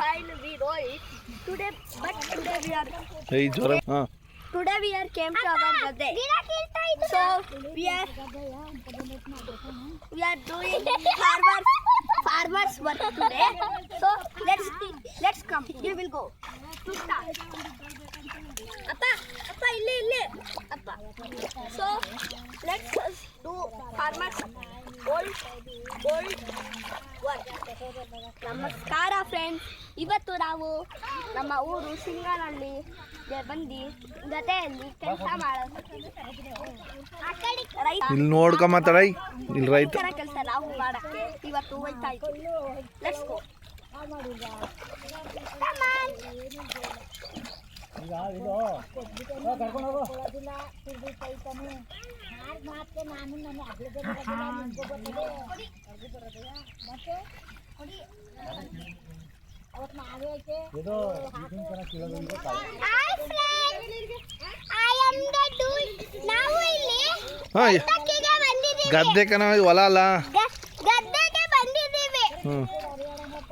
finally Rohit. Today, but today we are. Hey, Joram. Huh. Today we are came to our birthday. So we are we are doing farmers farmers work today. So let's let's come. We will go. To start. Appa, appa, ille, ille. Appa. So let's do farmers. ನಮಸ್ಕಾರ friends ಇವತ್ತು ನಾವು ನಮ್ಮ ಊರು ಸಿಂಗನಹಳ್ಳಿ ಬಂದು ಜೊತೆಯಲ್ಲಿ ಕೆಲಸ ಮಾಡೋದು. ರೈತ ಇಲ್ಲಿ ನೋಡ್ಕ ಮಾತಾಡೈ. ಇಲ್ಲಿ ರೈತ ಕೆಲಸ ನಾವು ಮಾಡಕ್ಕೆ ಇವತ್ತು ಹೋಯ್ತಾ ಇದ್ದೀವಿ. ಲೆಟ್ಸ್ ಗೋ ಬಂದಿದ್ದೀವಿ. ಗದ್ದೆ ಕಣ ಇದು ಹೊಲ ಅಲ್ಲ. ಗದ್ದೆಗೆ ಬಂದಿದ್ದೀವಿ.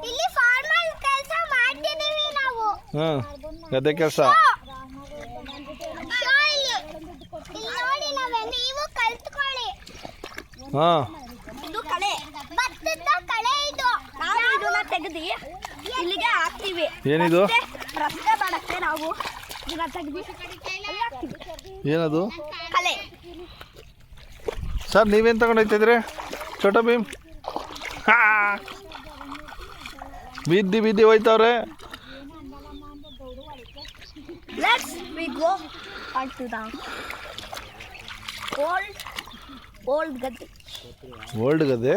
ಇಲ್ಲಿ ಫಾರ್ಮಲ್ ಕೆಲಸ ಮಾಡ್ತಿದ್ದೀವಿ ನಾವು. ಹಾಂ ಗದ್ದೆ ಕೆಲಸ. ಹಾಂ. ತೆಗೆದು ಇಲ್ಲಿಗೆ ಹಾಕ್ತೀವಿ. ಏನಿದು? ರಸ್ತೆ- ಮಾಡಕ್ಕೆ ನಾವು ಏನದು? ಕಲೆ ಸರ್ ನೀವೇನು ತಗೊಂಡೋಗ್ತಿದ್ರಿ ಚೋಟ ಭೀಮ್. ಬಿದ್ದಿ ಬಿದ್ದಿ ಹೋಯ್ತವ್ರೆ. Let's we go on to the old old ಗದ್ದೆ ಓಲ್ಡ್ ಗದ್ದೆ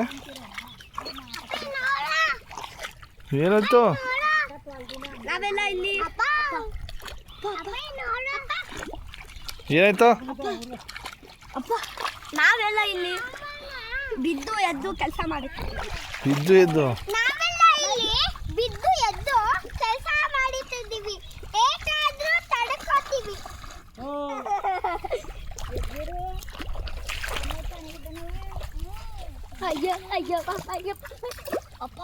ಏನಾಯ್ತು ನಾವೆಲ್ಲ ಇಲ್ಲಿ ಅಪ್ಪ. ಅಪ್ಪ ನೋಡ ಏನಾಯ್ತು? ಅಪ್ಪ ನಾವೆಲ್ಲ ಇಲ್ಲಿ ಬಿದ್ದು ಎದ್ದು ಕೆಲಸ ಮಾಡಿ ಬಿದ್ದು ಇದ್ದು ಅಯ್ಯೋ ಅಯ್ಯೋ ಅಯ್ಯೋ ಅಪ್ಪ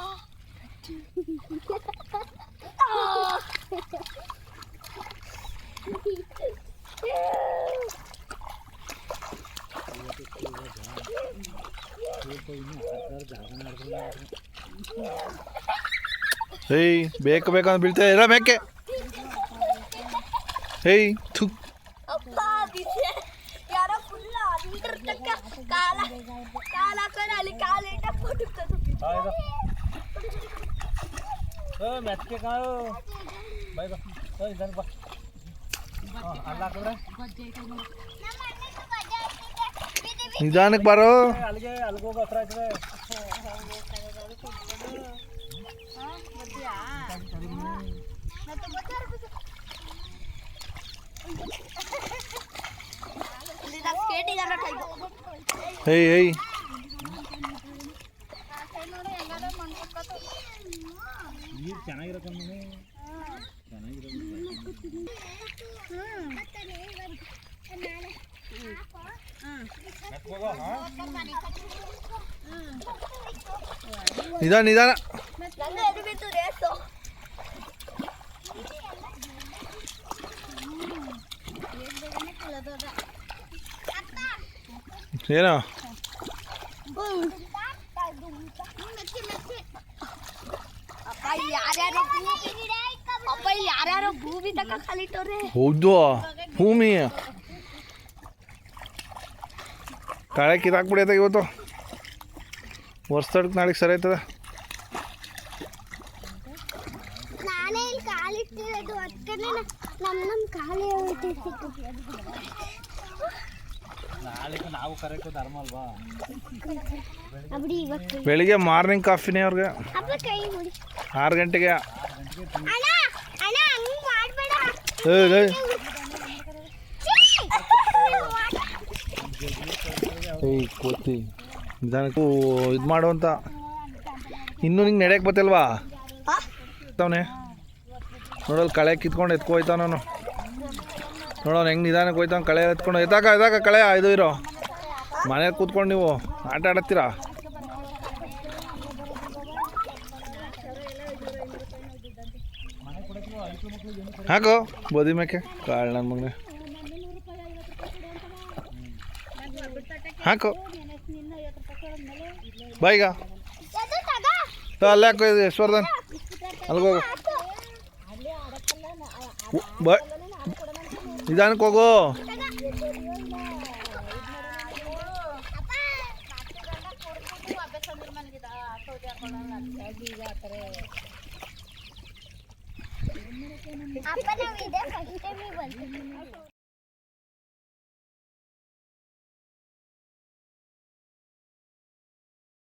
ಹೇಯ್ ಬೇಕು ಬೇಕಂತ ಬೀಳ್ತಾ ಇರ ಮೇಕೆ ಹೇಯ್ ಥು ಕಾಲ ಹಾಕೊಂಡು ಅಲ್ಲಿ ಕಾಲ ಇಟ್ಟ ಪುಟುಕ್ತದು ಮೆತ್ಕೆ ಕಾಳು ಬೈ ಬಾ ಓ ಇದನ್ನ ಬಾ ಅಲ್ಲ ಹಾಕಿದ್ರೆ ನಿಧಾನಕ್ಕೆ ಬಾರೋ ಅಲ್ಲಿಗೆ ಅಲ್ಲಿಗೆ ಹೋಗಿ ಹತ್ರ ಆಯ್ತದೆ ಇಲ್ಲಿ ನಾವು ಸ್ಕೇಟಿಂಗ್ ಅನ್ನೋ ಟೈಪ್ ಹೇಯ್ ಹೇಯ್ ನೀರು ಚೆನ್ನಾಗಿರಕ್ಕಂದ್ರೆ ನಿಧಾನ ನಿಧಾನ ನಂದು ಎದು ಬಿತ್ತು ರೇಸು ಏನೋ ಅಪ್ಪ ಇಲ್ಲಿ ಯಾರ್ಯಾರೋ ಭೂಮಿ ಅಪ್ಪ ಇಲ್ಲಿ ಯಾರ್ಯಾರೋ ಭೂಮಿ ತಕ ಕಲಿಟ್ಟವ್ರೆ ಹೌದು. ಭೂಮಿ. ಇವತ್ತು. ವರ್ಷದಕ್ಕೆ ನಾಳೆಗೆ ಸರಿ ಆಯ್ತದ. ನಾನೇ ಇಲ್ಲಿ ಕಾಲಿಟ್ಟಿರೋದು ಅದಕ್ಕೆ ನಮ್ಮ ನಮ್ಮ ಕಾಲೇ ಬೆಳಿಗ್ಗೆ ಮಾರ್ನಿಂಗ್ ಕಾಫಿನೇ ಅವ್ರಿಗೆ. ಅಪ್ಪ ಕೈ ಮುಡಿ. ಆರು ಗಂಟೆಗೆ. ಏಯ್ ಕೋತಿ. ನಿಧಾನಕ್ಕೂ ಇದು ಮಾಡು ಅಂತ. ಇನ್ನೂ ನಿಂಗೆ ನಡೆಯಕ್ಕೆ ಬತ್ತಲ್ವಾ? ತಾವನೆ ನೋಡಲ್ಲಿ ಕಳೆ ಕಿತ್ಕೊಂಡು ಎತ್ಕೊ ಹೋಯ್ತಾವ ನಾನು ನೋಡೋಣ ಹೆಂಗೆ ನಿಧಾನಕ್ಕೆ ಹೋಯ್ತಾನೆ. ಕಳೆ ಎತ್ಕೊಂಡು ಎತ್ತಾಕ ಎತ್ತಾಕ ಕಳೆ ಇದು ಇರೋ. ಮನೇಲಿ ಕೂತ್ಕೊಂಡು ನೀವು ಆಟ ಆಡತ್ತೀರಾ? ಹಾಕು ಬೋದಿ ಮೇಕೆ. ಕಾಳು ನನ್ನ ಮಗನೇ. ಹಾಕು. ಬಾ ಈಗ. ಅದು ತಗ ತೋ, ಅಲ್ಲೇ ಹಾಕು ಯಶ್ವರ್ಧನ್ ಅಲ್ಲಿಗೆ ಹೋಗು. ಬ. ನಿಧಾನಕ್ಕೆ ಹೋಗು. ಅಪ್ಪ